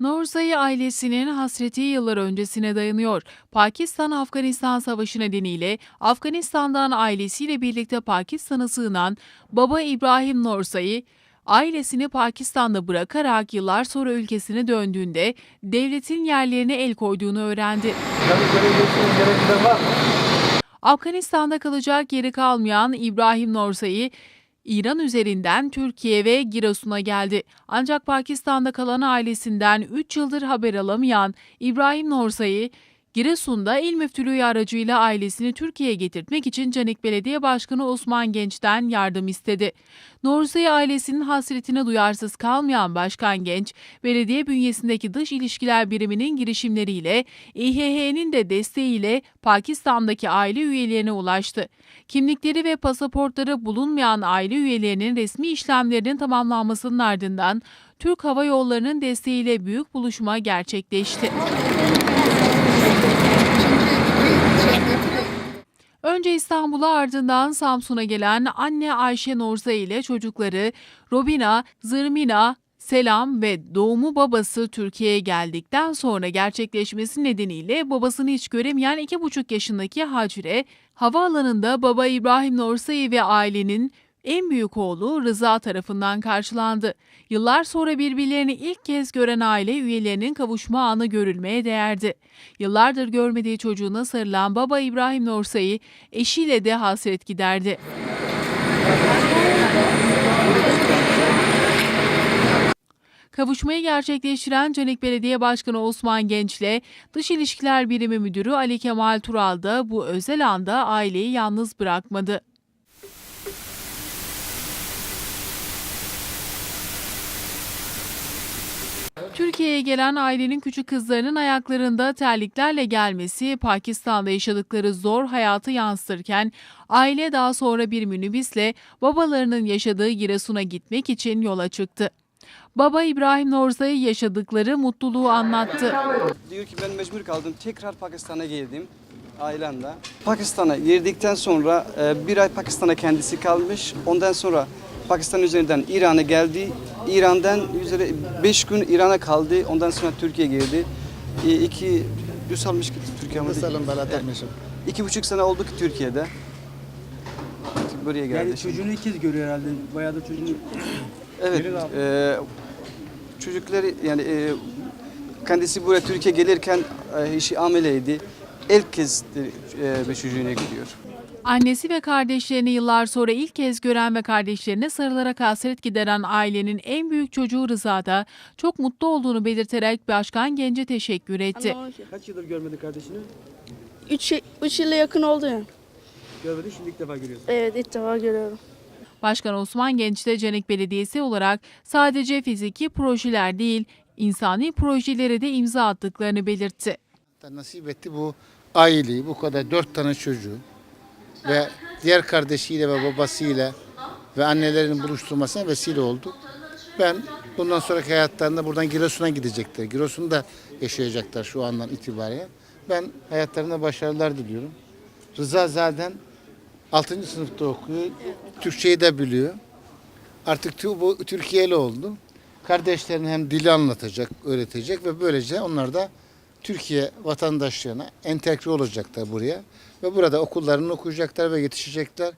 Norzai ailesinin hasreti yıllar öncesine dayanıyor. Pakistan-Afganistan savaşı nedeniyle Afganistan'dan ailesiyle birlikte Pakistan'a sığınan baba İbrahim Norzai, ailesini Pakistan'da bırakarak yıllar sonra ülkesine döndüğünde devletin yerlerine el koyduğunu öğrendi. Afganistan'da kalacak yeri kalmayan İbrahim Norzai, İran üzerinden Türkiye ve Giresun'a geldi. Ancak Pakistan'da kalan ailesinden 3 yıldır haber alamayan İbrahim Norzai, Giresun'da il müftülüğü aracıyla ailesini Türkiye'ye getirtmek için Canik Belediye Başkanı Osman Genç'ten yardım istedi. Norzai ailesinin hasretine duyarsız kalmayan Başkan Genç, belediye bünyesindeki dış ilişkiler biriminin girişimleriyle İHH'nin de desteğiyle Pakistan'daki aile üyelerine ulaştı. Kimlikleri ve pasaportları bulunmayan aile üyelerinin resmi işlemlerinin tamamlanmasının ardından Türk Hava Yolları'nın desteğiyle büyük buluşma gerçekleşti. Önce İstanbul'a ardından Samsun'a gelen anne Ayşe Norza ile çocukları Robina, Zırmina, Selam ve doğumu babası Türkiye'ye geldikten sonra gerçekleşmesi nedeniyle babasını hiç göremeyen 2,5 yaşındaki Hacire, havaalanında baba İbrahim Norsay ve ailenin en büyük oğlu Rıza tarafından karşılandı. Yıllar sonra birbirlerini ilk kez gören aile üyelerinin kavuşma anı görülmeye değerdi. Yıllardır görmediği çocuğuna sarılan baba İbrahim Norsay'ı eşiyle de hasret giderdi. Kavuşmayı gerçekleştiren Canik Belediye Başkanı Osman Genç'le Dış İlişkiler Birimi Müdürü Ali Kemal Tural da bu özel anda aileyi yalnız bırakmadı. Türkiye'ye gelen ailenin küçük kızlarının ayaklarında terliklerle gelmesi Pakistan'da yaşadıkları zor hayatı yansıtırken aile daha sonra bir minibüsle babalarının yaşadığı Giresun'a gitmek için yola çıktı. Baba İbrahim Norzai yaşadıkları mutluluğu anlattı. Diyor ki ben mecbur kaldım. Tekrar Pakistan'a geldim ailemle. Pakistan'a girdikten sonra e, bir ay Pakistan'a kendisi kalmış. Ondan sonra Pakistan üzerinden İran'a geldi. İran'dan üzeri 5 gün İran'a kaldı. Ondan sonra Türkiye girdi. E, iki düz almış ki Türkiye ama Mesela bana takmışım. iki buçuk sene oldu ki Türkiye'de. Buraya geldi. Yani şimdi. çocuğunu ilk kez görüyor herhalde. Bayağı da çocuğunu... Evet. E, çocukları yani e, kendisi buraya Türkiye gelirken e, işi ameleydi. İlk kez e, bir çocuğuna gidiyor. Annesi ve kardeşlerini yıllar sonra ilk kez gören ve kardeşlerine sarılarak hasret gideren ailenin en büyük çocuğu Rıza da çok mutlu olduğunu belirterek Başkan Genç'e teşekkür etti. Kaç yıldır görmedi kardeşini? 3 3 yıla yakın oldu yani. Görmedi, şimdi ilk defa görüyorsun. Evet ilk defa görüyorum. Başkan Osman Genç de Canik Belediyesi olarak sadece fiziki projeler değil, insani projelere de imza attıklarını belirtti. Nasip etti bu aileyi, bu kadar dört tane çocuğu ve diğer kardeşiyle ve babasıyla ve annelerinin buluşturmasına vesile oldu. Ben bundan sonraki hayatlarında buradan Giresun'a gidecekler. Giresun'da yaşayacaklar şu andan itibaren. Ben hayatlarında başarılar diliyorum. Rıza zaten 6. sınıfta okuyor. Türkçeyi de biliyor. Artık bu Türkiye'li oldu. Kardeşlerine hem dili anlatacak, öğretecek ve böylece onlar da Türkiye vatandaşlığına entegre olacaklar buraya. Ve burada okullarını okuyacaklar ve yetişecekler.